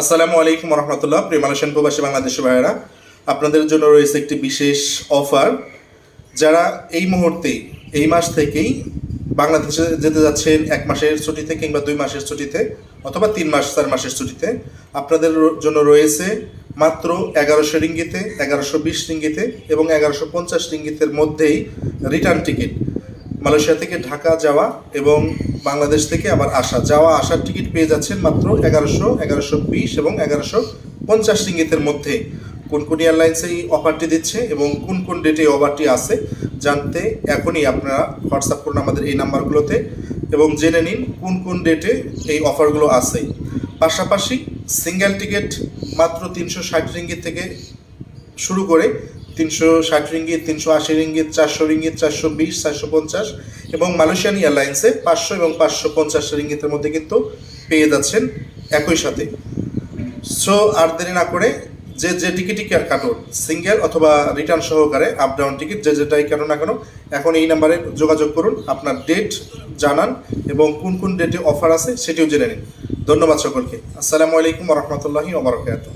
আসসালামু আলাইকুম রহমতুল্লাহ প্রিয় মালয়েশিয়ান প্রবাসী বাংলাদেশি ভাইয়েরা। আপনাদের জন্য রয়েছে একটি বিশেষ অফার। যারা এই মুহূর্তে, এই মাস থেকেই বাংলাদেশে যেতে যাচ্ছেন, এক মাসের ছুটিতে কিংবা দুই মাসের ছুটিতে অথবা তিন মাস, চার মাসের ছুটিতে, আপনাদের জন্য রয়েছে মাত্র এগারোশো রিঙ্গিতে, এগারোশো বিশ রিঙ্গিতে এবং এগারোশো পঞ্চাশ রিঙ্গিতের মধ্যেই রিটার্ন টিকিট। মালয়েশিয়া থেকে ঢাকা যাওয়া এবং বাংলাদেশ থেকে আবার আসা, যাওয়া, আসার টিকিট পেয়ে যাচ্ছেন মাত্র এগারোশো এগারোশো বিশ এবং এগারোশো পঞ্চাশ রিঙ্গিতের মধ্যে। কোন কোন এয়ারলাইন্স এই অফারটি দিচ্ছে এবং কোন কোন ডেটে এই অফারটি আছে, জানতে এখনই আপনারা হোয়াটসঅ্যাপ করুন আমাদের এই নাম্বারগুলোতে এবং জেনে নিন কোন কোন ডেটে এই অফারগুলো আছে। পাশাপাশি সিঙ্গেল টিকিট মাত্র তিনশো ষাট রিঙ্গিত থেকে শুরু করে তিনশো ষাট রিঙ্গিত, তিনশো আশি রিঙ্গিত, চারশো রিঙ্গিত, চারশো বিশ, চারশো পঞ্চাশ এবং মালয়েশিয়ান এয়ারলাইন্সে পাঁচশো এবং পাঁচশো পঞ্চাশ রিঙ্গিতের মধ্যে কিন্তু পেয়ে যাচ্ছেন একই সাথে। সো আর দেরি না করে যে যে টিকিটই কাটুন সিঙ্গেল অথবা রিটার্ন সহকারে আপ ডাউন টিকিট যে যেটাই কেন না কেন, এখন এই নাম্বারে যোগাযোগ করুন, আপনার ডেট জানান এবং কোন কোন ডেটে অফার আছে সেটিও জেনে নিন। ধন্যবাদ সকলকে। আসসালামু আলাইকুম রহমতুল্লাহি ওবরাকাতুহ